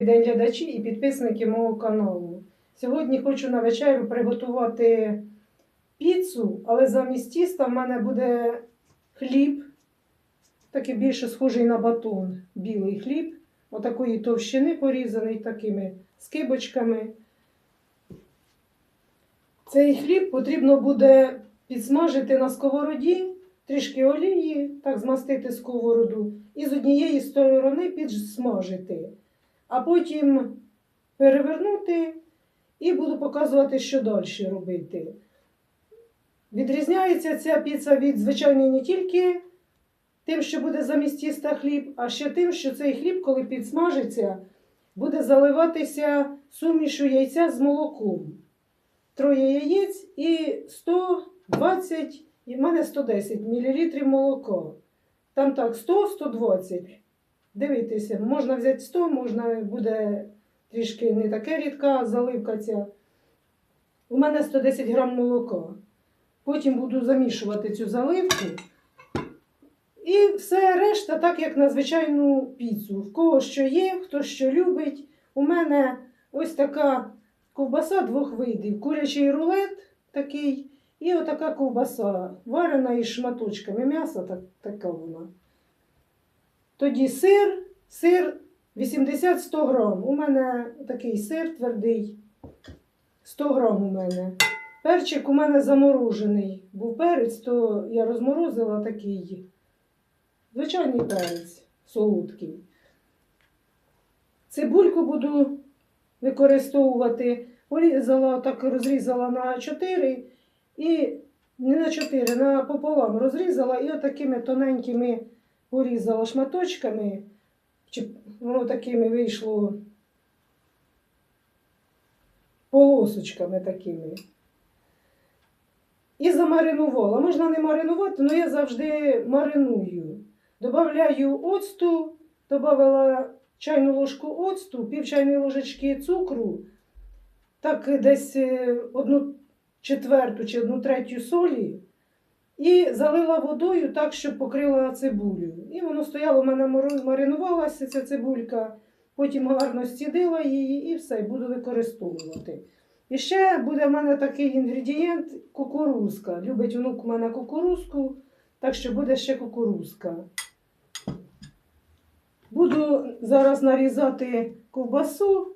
День глядачі і підписники мого каналу. Сьогодні хочу на вечерю приготувати піцу, але замість тіста в мене буде хліб, такий більше схожий на батон, білий хліб, отакої товщини порізаний такими скибочками. Цей хліб потрібно буде підсмажити на сковороді, трішки олії, так змастити сковороду, і з однієї сторони підсмажити а потім перевернути і буду показувати, що далі робити. Відрізняється ця піца від звичайної не тільки тим, що буде замість тіста хліб, а ще тим, що цей хліб, коли підсмажиться, буде заливатися сумішу яйця з молоком. Троє яєць і 120, і в мене 110 мл молока. Там так, 100-120. Дивіться, можна взяти 100, можна буде трішки не таке рідка заливка ця. У мене 110 грам молока. Потім буду замішувати цю заливку. І все решта, так як на звичайну піцу. В кого що є, хто що любить. У мене ось така ковбаса двох видів. Курячий рулет такий, і отака ковбаса, варена із шматочками м'яса, так, така вона. Тоді сир, сир 80-100 грам. У мене такий сир твердий. 100 грам у мене. Перчик у мене заморожений. Був перець, то я розморозила такий. Звичайний перець, солодкий. Цибульку буду використовувати. Порізала, так розрізала на 4 і не на 4, на пополам розрізала і отакими тоненькими порізала шматочками, чи воно такими вийшло полосочками такими. І замаринувала. Можна не маринувати, але я завжди мариную. Добавляю оцту, додала чайну ложку оцту, пів чайної ложечки цукру, так десь е, одну четверту чи одну третю солі. І залила водою так, щоб покрила цибулю. І воно стояло, в мене маринувалася ця цибулька, потім гарно стідила її і все, буду використовувати. І ще буде в мене такий інгредієнт кукурузка. Любить внук у мене кукурузку, так що буде ще кукурузка. Буду зараз нарізати ковбасу.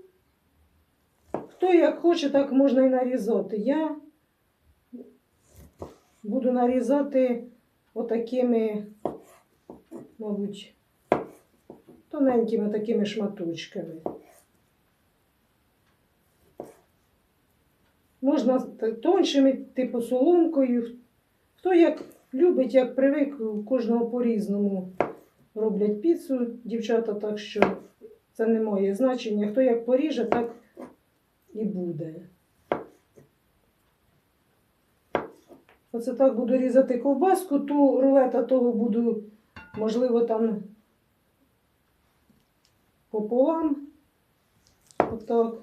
Хто як хоче, так можна і нарізати. Я буду нарізати отакими, мабуть, тоненькими такими шматочками. Можна тоншими, типу соломкою. Хто як любить, як привик, у кожного по-різному роблять піцу, дівчата, так що це не має значення. Хто як поріже, так і буде. Оце так буду різати ковбаску, ту рулета того буду, можливо, там пополам. Отак.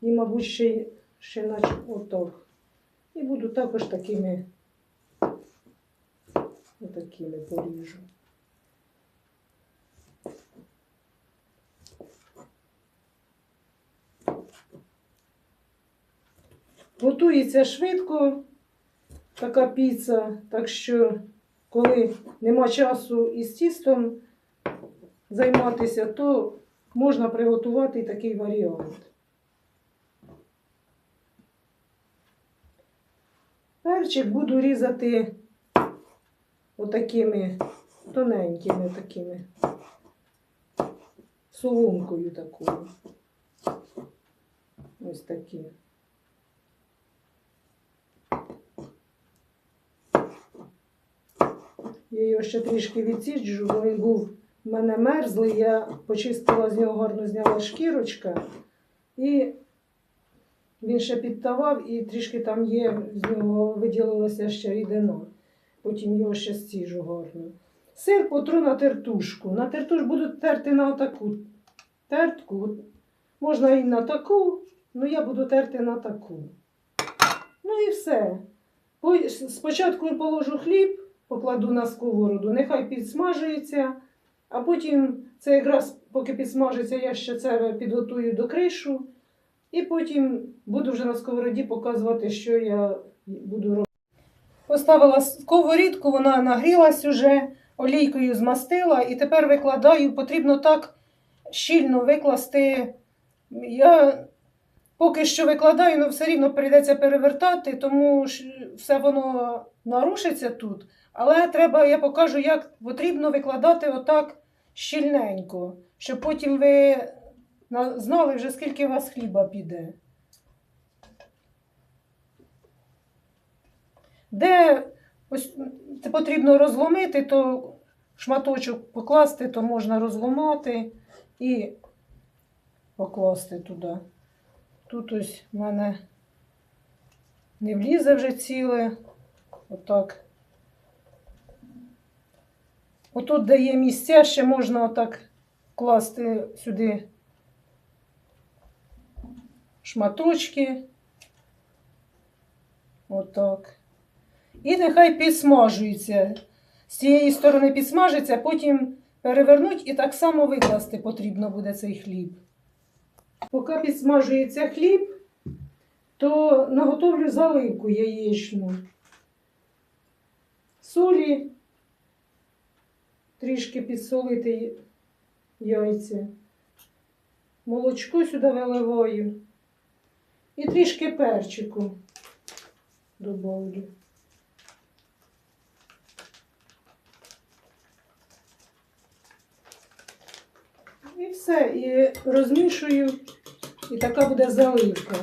І, мабуть, ще, ще наче отак. І буду також такими, отакими поріжу. Готується швидко така піца, так що, коли нема часу із тістом займатися, то можна приготувати такий варіант. Перчик буду різати отакими тоненькими такими соломкою такою. Ось такі. Я його ще трішки відсіджу, бо він був в мене мерзлий. Я почистила з нього гарно зняла шкірочка. І він ще підтавав, і трішки там є, з нього виділилася ще рідина. Потім його ще стіжу гарно. Сир потру на тертушку. На тертуш буду терти на отаку тертку. Можна і на таку, але я буду терти на таку. Ну і все. По- Спочатку положу хліб, покладу на сковороду, нехай підсмажується, а потім це якраз поки підсмажиться, я ще це підготую до кришу. І потім буду вже на сковороді показувати, що я буду робити. Поставила сковорідку, вона нагрілась уже, олійкою змастила, і тепер викладаю. Потрібно так щільно викласти. Я поки що викладаю, але все рівно прийдеться перевертати, тому ж все воно нарушиться тут. Але треба, я покажу, як потрібно викладати отак щільненько, щоб потім ви знали вже, скільки у вас хліба піде. Де ось потрібно розломити, то шматочок покласти, то можна розломати і покласти туди. Тут ось в мене не влізе вже ціле. Отак. Отут, де є місця, ще можна отак класти сюди шматочки. Отак. І нехай підсмажується. З цієї сторони підсмажиться, потім перевернуть і так само викласти потрібно буде цей хліб. Поки підсмажується хліб, то наготовлю заливку яєчну. Солі, трішки підсолити яйця. Молочко сюди виливаю. І трішки перчику добавлю. І все, і розмішую, і така буде заливка.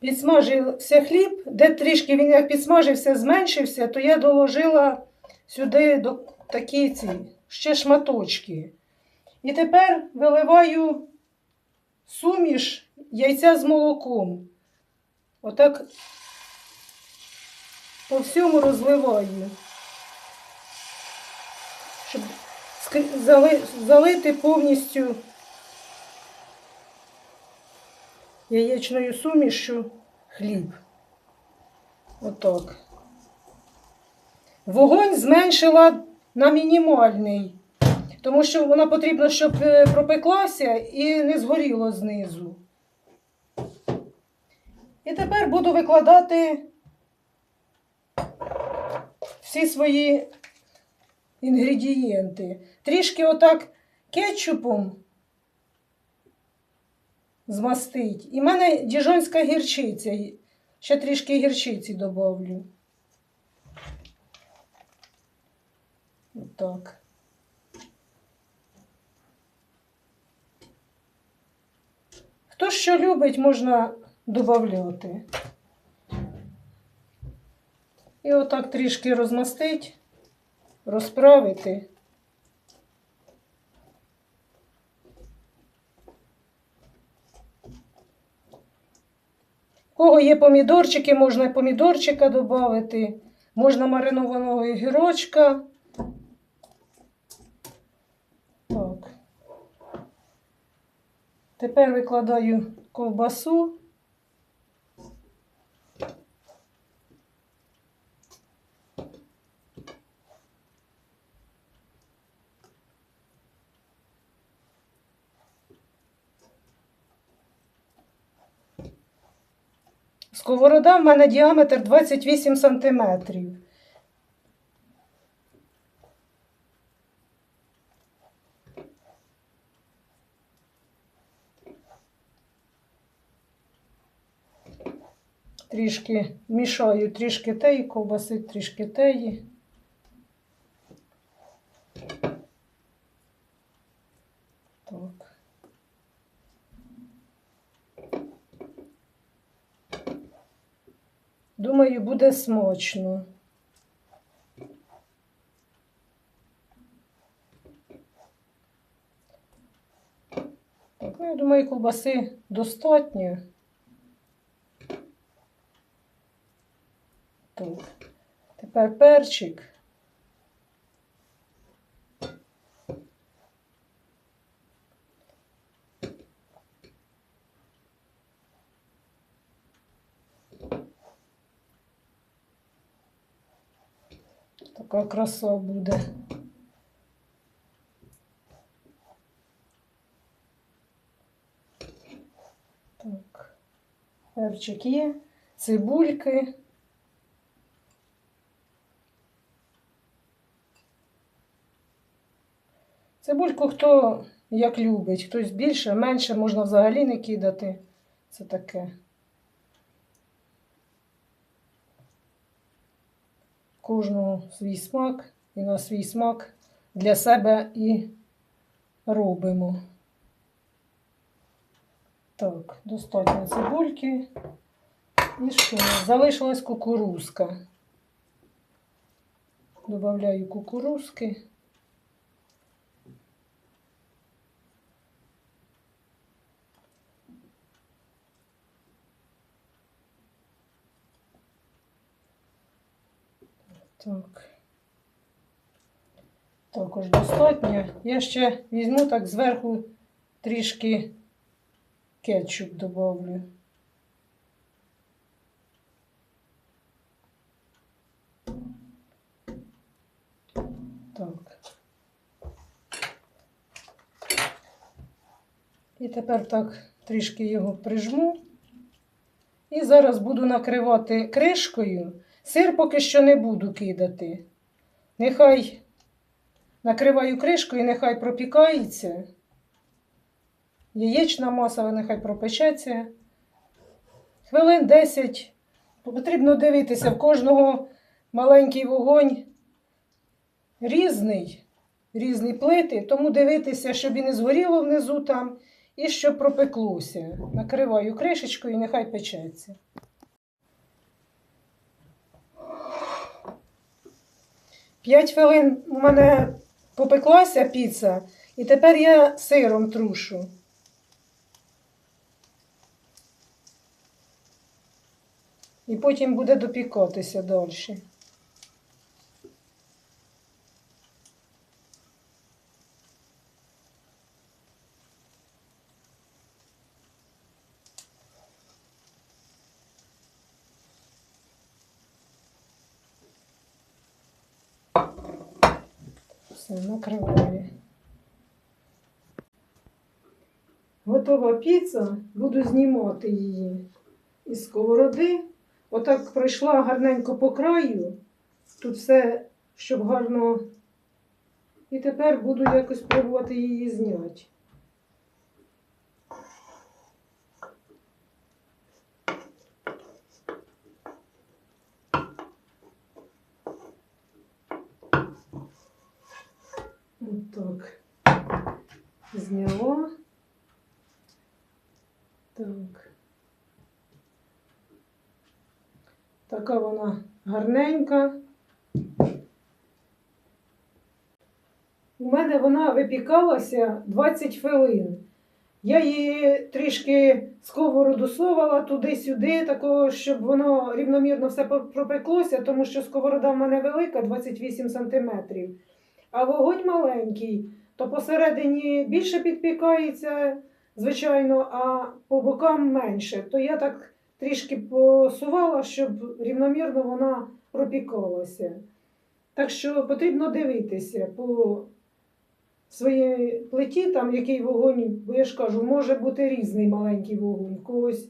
Підсмажився хліб, де трішки він як підсмажився, зменшився, то я доложила сюди до такі ці ще шматочки. І тепер виливаю суміш яйця з молоком. Отак по всьому розливаю. Щоб залити повністю яєчною сумішю хліб. Отак. Вогонь зменшила на мінімальний, тому що вона потрібно, щоб е, пропеклася і не згоріло знизу. І тепер буду викладати всі свої інгредієнти. Трішки отак кетчупом змастить. І в мене діжонська гірчиця. Ще трішки гірчиці добавлю. Отак. Хто що любить, можна додати. І отак трішки розмастить, розправити. У кого є помідорчики, можна і помідорчика додати, можна маринованого гірочка. Так. Тепер викладаю ковбасу. Сковорода в мене діаметр 28 сантиметрів. Трішки мішаю трішки теї, ковбаси, трішки теї. Так. Думаю, буде смачно. Так, ну, я думаю, ковбаси достатньо. Тут. Тепер перчик. Така краса буде. Так, перчик є, цибульки. Цибульку хто як любить, хтось більше, менше, можна взагалі не кидати. Це таке. Кожного свій смак і на свій смак для себе і робимо. Так, достатньо цибульки. І що? Залишилась кукурузка. Добавляю кукурузки. Так. Також достатньо. Я ще візьму так зверху трішки кетчуп добавлю. Так. І тепер так трішки його прижму. І зараз буду накривати кришкою. Сир поки що не буду кидати. Нехай накриваю кришкою, нехай пропікається. Яєчна маса нехай пропечеться. Хвилин 10. Потрібно дивитися, в кожного маленький вогонь різний, різні плити, тому дивитися, щоб і не згоріло внизу там, і щоб пропеклося. Накриваю кришечкою і нехай печеться. П'ять хвилин у мене попеклася піца, і тепер я сиром трушу. І потім буде допікатися далі. Все, накриваю. Готова піца, буду знімати її із сковороди. Отак пройшла гарненько по краю. Тут все, щоб гарно. І тепер буду якось пробувати її зняти. Отак. Зняла. Так. Така вона гарненька. У мене вона випікалася 20 хвилин. Я її трішки сковороду совала туди-сюди, такого, щоб воно рівномірно все пропеклося, тому що сковорода в мене велика, 28 сантиметрів. А вогонь маленький, то посередині більше підпікається, звичайно, а по бокам менше. То я так трішки посувала, щоб рівномірно вона пропікалася. Так що потрібно дивитися по своїй плиті, там який вогонь, бо я ж кажу, може бути різний маленький вогонь. В когось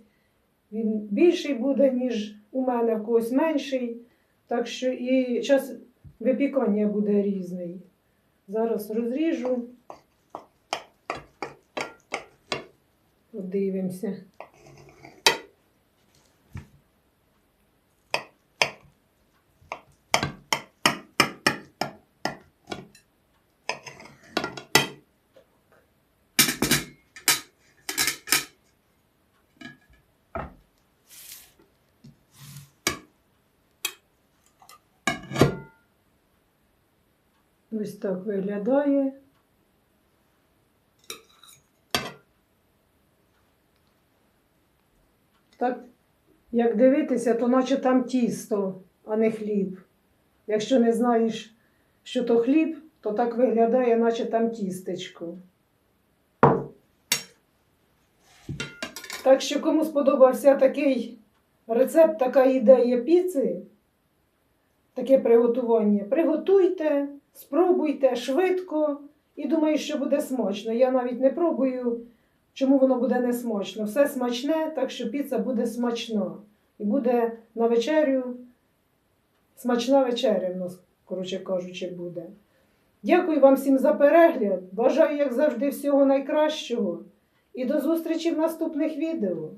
він більший буде, ніж у мене, в когось менший. Так що і час випікання буде різний. Зараз розріжу. Подивимося. Ось так виглядає. Так, як дивитися, то наче там тісто, а не хліб. Якщо не знаєш, що то хліб, то так виглядає, наче там тістечко. Так що, кому сподобався такий рецепт, така ідея піци, таке приготування, приготуйте, спробуйте швидко і думаю, що буде смачно. Я навіть не пробую, чому воно буде не смачно. Все смачне, так що піца буде смачна. І буде на вечерю смачна вечеря в нас, коротше кажучи, буде. Дякую вам всім за перегляд. Бажаю, як завжди, всього найкращого. І до зустрічі в наступних відео.